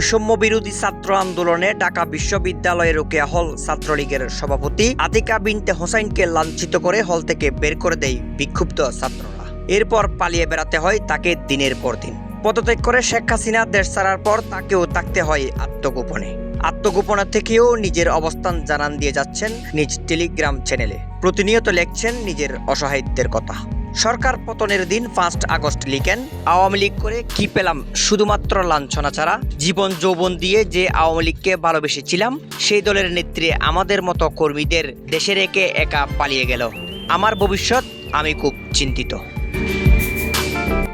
বৈষম্য বিরোধী ছাত্র আন্দোলনে ঢাকা বিশ্ববিদ্যালয়ের রোকেয়া হল ছাত্রলীগের সভাপতি আতিকা বিনতে হোসাইনকে লাঞ্ছিত করে হল থেকে বের করে দেয় বিক্ষুব্ধ ছাত্ররা। এরপর পালিয়ে বেড়াতে হয় তাকে দিনের পর দিন। পদত্যাগ করে শেখ হাসিনা দেশ ছাড়ার পর তাকেও থাকতে হয় আত্মগোপনে। আত্মগোপনা থেকেও নিজের অবস্থান জানান দিয়ে যাচ্ছেন নিজ টেলিগ্রাম চ্যানেলে। প্রতিনিয়ত লেখছেন নিজের অসহায়িত্বের কথা। সরকার পতনের দিন ফার্স্ট আগস্ট লিখেন, আওয়ামী লীগ করে কি পেলাম শুধুমাত্র লাঞ্ছনা ছাড়া? জীবন যৌবন দিয়ে যে আওয়ামী লীগকে ভালোবেসেছিলাম, সেই দলের নেত্রী আমাদের মতো কর্মীদের দেশে রেখে একা পালিয়ে গেল। আমার ভবিষ্যৎ, আমি খুব চিন্তিত।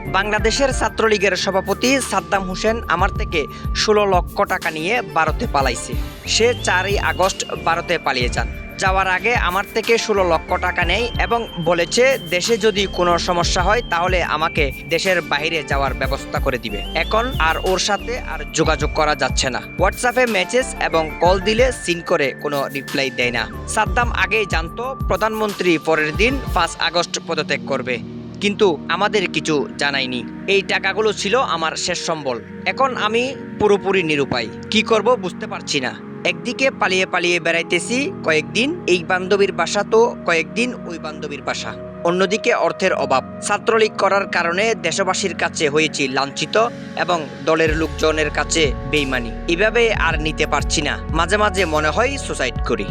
বাংলাদেশের ছাত্রলীগের সভাপতি সাদ্দাম হোসেন আমার থেকে ষোলো লক্ষ টাকা নিয়ে ভারতে পালাইছে। সে চারই আগস্ট ভারতে পালিয়ে যান। যাওয়ার আগে আমার থেকে ষোলো লক্ষ টাকা নেই এবং বলেছে, দেশে যদি কোনো সমস্যা হয়, তাহলে আমাকে দেশের বাইরে যাওয়ার ব্যবস্থা করে দিবে। এখন আর ওর সাথে আর যোগাযোগ করা যাচ্ছে না। হোয়াটসঅ্যাপে মেসেজ এবং কল দিলে সিন করে কোনো রিপ্লাই দেয় না। সাদ্দাম আগেই জানতো, প্রধানমন্ত্রী পরের দিন ফার্স্ট আগস্ট পদত্যাগ করবে। কিন্তু আমাদের কিছু জানায়নি। এই টাকাগুলো ছিল আমার শেষ সম্বল। এখন আমি পুরোপুরি নিরুপায়। কি করব বুঝতে পারছি না। একদিকে পালিয়ে পালিয়ে বেড়াইতেছি কয়েকদিন, এই বান্ধবীর বাসা তো কয়েকদিন ওই বান্ধবীর বাসা। অন্যদিকে অর্থের অভাব। ছাত্রলীগ করার কারণে দেশবাসীর কাছে হয়েছি লাঞ্ছিত এবং দলের লোকজনের কাছে বেইমানি। এভাবে আর নিতে পারছি না। মাঝে মাঝে মনে হয় সুসাইড করি।